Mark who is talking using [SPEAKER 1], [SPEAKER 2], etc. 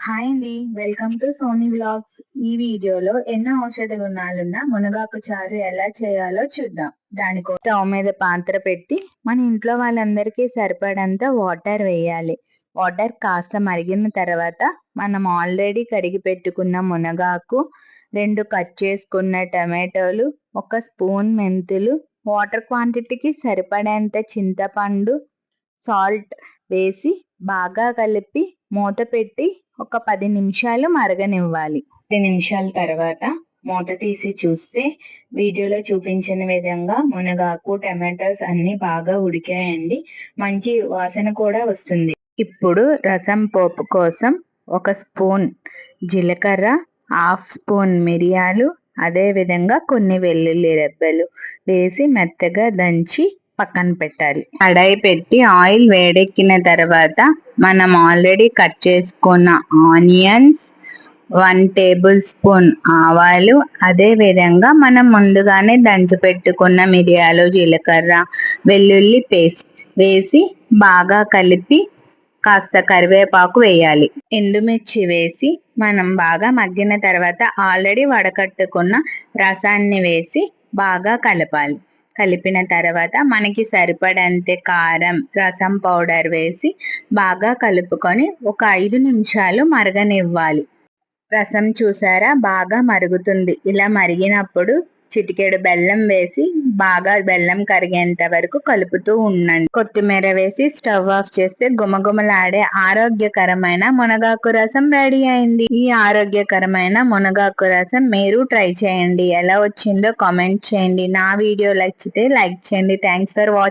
[SPEAKER 1] Hi అండి. Welcome to Sony blogs ఈ వీడియోలో ఎన్నో ఔషధ గుణాలున్న మునగాకు చారు ఎలా చేయాలో చూద్దాం. దానికో స్టవ్ మీద పాత్ర పెట్టి మన ఇంట్లో వాళ్ళందరికీ సరిపడంత వాటర్ వేయాలి. వాటర్ కాస్త మరిగిన తర్వాత మనం ఆల్రెడీ కడిగి పెట్టుకున్న మునగాకు రెండు కట్ చేసుకున్న టమాటోలు ఒక స్పూన్ మెంతులు వాటర్ క్వాంటిటీకి సరిపడేంత చింతపండు సాల్ట్ వేసి బాగా కలిపి మూత పెట్టి ఒక పది నిమిషాలు మరగనివ్వాలి. పది నిమిషాల తర్వాత మూత తీసి చూస్తే వీడియోలో చూపించిన విధంగా మునగాకు టమాటోస్ అన్ని బాగా ఉడికాయండి. మంచి వాసన కూడా వస్తుంది. ఇప్పుడు రసం పోపు కోసం ఒక స్పూన్ జీలకర్ర హాఫ్ స్పూన్ మిరియాలు అదే విధంగా కొన్ని వెల్లుల్లి రెబ్బలు వేసి మెత్తగా దంచి పక్కన పెట్టాలి. కడాయి పెట్టి ఆయిల్ వేడెక్కిన తర్వాత మనం ఆల్రెడీ కట్ చేసుకున్న ఆనియన్స్ వన్ టేబుల్ స్పూన్ ఆవాలు అదే విధంగా మనం ముందుగానే దంచి పెట్టుకున్న మిరియాలు జీలకర్ర వెల్లుల్లి పేస్ట్ వేసి బాగా కలిపి కాస్త కరివేపాకు వేయాలి. ఎండుమిర్చి వేసి మనం బాగా మగ్గిన తర్వాత ఆల్రెడీ వడకట్టుకున్న రసాన్ని వేసి బాగా కలపాలి. కలిపిన తర్వాత మనకి సరిపడంతే కారం రసం పౌడర్ వేసి బాగా కలుపుకొని ఒక ఐదు నిమిషాలు మరగనివ్వాలి. రసం చూసారా? బాగా మరుగుతుంది. ఇలా మరిగినప్పుడు చిటికెడు బెల్లం వేసి బాగా బెల్లం కరిగేంత వరకు కలుపుతూ ఉండండి. కొత్తిమీర వేసి స్టవ్ ఆఫ్ చేస్తే గుమగుమలాడే ఆరోగ్యకరమైన మునగాకు రసం రెడీ అయింది. ఈ ఆరోగ్యకరమైన మునగాకు రసం మీరు ట్రై చేయండి. ఎలా వచ్చిందో కామెంట్ చేయండి. నా వీడియో నచ్చితే లైక్ చేయండి. Thanks for watching